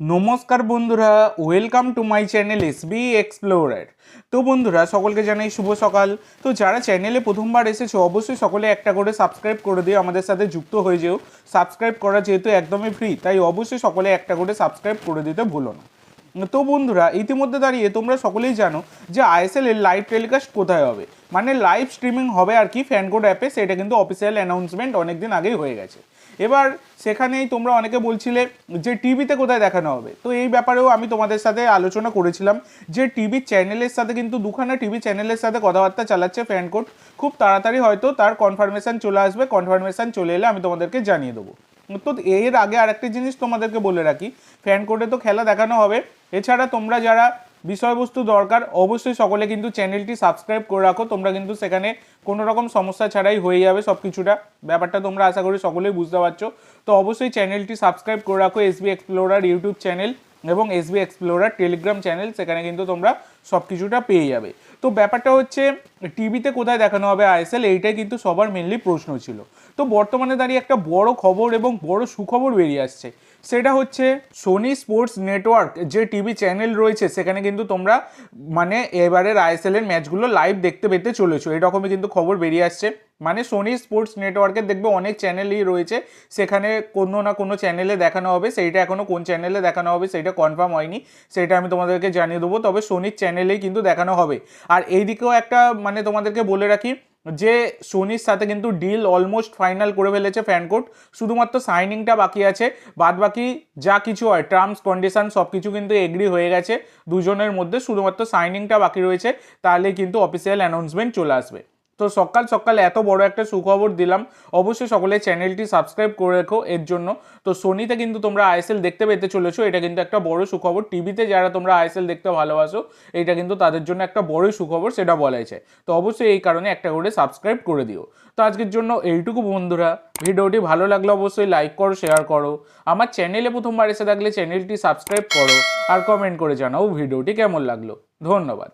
নমস্কার বন্ধুরা welcome to my channel S B explorer তো বন্ধুরা, সকলকে জানাই শুভ সকাল। তো যারা চ্যানেলে প্রথমবার এসেছ, অবশ্যই সকলে একটা করে সাবস্ক্রাইব করে দিও, আমাদের সাথে যুক্ত হয়ে যেও। সাবস্ক্রাইব করা যেহেতু একদমই ফ্রি তাই অবশ্যই সকলে একটা করে সাবস্ক্রাইব করে দিতে ভুলো না। তো বন্ধুরা, ইতিমধ্যে দাঁড়িয়ে তোমরা সকলেই জানো যে আইএসএল এর লাইভ টেলিকাস্ট কোথায় হবে। মানে লাইভ স্ট্রিমিং হবে আর কি ফ্যানকোড অ্যাপে সেটা কিন্তু অফিসিয়াল অ্যানাউন্সমেন্ট অনেক দিন আগেই হয়ে গেছে। এবার সেখানেই তোমরা অনেকে বলছিলে যে টিভিতে কোথায় দেখানো হবে। তো এই ব্যাপারেও আমি তোমাদের সাথে আলোচনা করেছিলাম যে টিভি চ্যানেলের সাথে কিন্তু দুখানা টিভি চ্যানেলের সাথে কথাবার্তা চালাচ্ছে ফ্যানকোড খুব তাড়াতাড়ি হয়তো তার কনফার্মেশন চলে আসবে কনফার্মেশন চলে এলে আমি তোমাদেরকে জানিয়ে দেবো। তো এর আগে আরেকটা জিনিস তোমাদেরকে বলে রাখি ফ্যান কোডে তো খেলা দেখানো হবে। এছাড়া তোমরা যারা বিষয়বস্তু দরকার, অবশ্যই সকলে কিন্তু চ্যানেলটি সাবস্ক্রাইব করে রাখো। তোমরা কিন্তু সেখানে কোনো রকম সমস্যা ছাড়াই হয়ে যাবে সব কিছুটা ব্যাপারটা তোমরা আশা করি সকলেই বুঝতে পারছ। তো অবশ্যই চ্যানেলটি সাবস্ক্রাইব করে রাখো এসবি এক্সপ্লোরার ইউটিউব চ্যানেল এবং এসবি এক্সপ্লোরার টেলিগ্রাম চ্যানেল সেখানে কিন্তু তোমরা সব কিছুটা পেয়ে যাবে। তো ব্যাপারটা হচ্ছে, টিভিতে কোথায় দেখানো হবে আইএসএল, এইটাই কিন্তু সবার মেনলি প্রশ্ন ছিল। তো বর্তমানে দাঁড়িয়ে একটা বড় খবর এবং বড় সুখবর বেরিয়ে আসছে। সেটা হচ্ছে সোনি স্পোর্টস নেটওয়ার্ক যে টিভি চ্যানেল রয়েছে, সেখানে কিন্তু তোমরা মানে এবারের আইএসএল এর ম্যাচগুলো লাইভ দেখতে পেতে চলেছো। এরকমই কিন্তু খবর বেরিয়ে আসছে। মানে সোনি স্পোর্টস নেটওয়ার্কের দেখবে অনেক চ্যানেলই রয়েছে। সেখানে কোনো না কোনো চ্যানেলে দেখানো হবে। সেইটা এখনও কোন চ্যানেলে দেখানো হবে, সেইটা কনফার্ম হয়নি। সেটা আমি তোমাদেরকে জানিয়ে দেবো। তবে সোনির চ্যানেলেই কিন্তু দেখানো হবে। আর এই দিকেও একটা মানে তোমাদেরকে বলে রাখি, যে সোনির সাথে কিন্তু ডিল অলমোস্ট ফাইনাল করে ফেলেছে ফ্যানকোট শুধুমাত্র সাইনিংটা বাকি আছে বাদ বাকি যা কিছু হয় টার্মস কন্ডিশন সব কিছু কিন্তু এগ্রি হয়ে গেছে। দুজনের মধ্যে শুধুমাত্র সাইনিংটা বাকি রয়েছে তাহলে কিন্তু অফিসিয়াল অ্যানাউন্সমেন্ট চলে আসবে। তো সকাল সকাল এত বড় একটা সুখবর দিলাম। অবশ্যই সকলে চ্যানেলটি সাবস্ক্রাইব করে রেখো এর জন্য। তো সোনিতে কিন্তু তোমরা আইএসএল দেখতে পেতে চলেছো। এটা কিন্তু একটা বড় সুখবর। টিভিতে যারা তোমরা আইএসএল দেখতে ভালোবাসো, এটা কিন্তু তাদের জন্য একটা বড়ই সুখবর সেটা বলাই যায়। তো অবশ্যই এই কারণে একটা করে সাবস্ক্রাইব করে দিও। তো আজকের জন্য এইটুকু বন্ধুরা। ভিডিওটি ভালো লাগলে অবশ্যই লাইক করো শেয়ার করো। আমার চ্যানেলে প্রথমবার এসে থাকলে চ্যানেলটি সাবস্ক্রাইব করো আর কমেন্ট করে জানাও ভিডিওটি কেমন লাগল। ধন্যবাদ।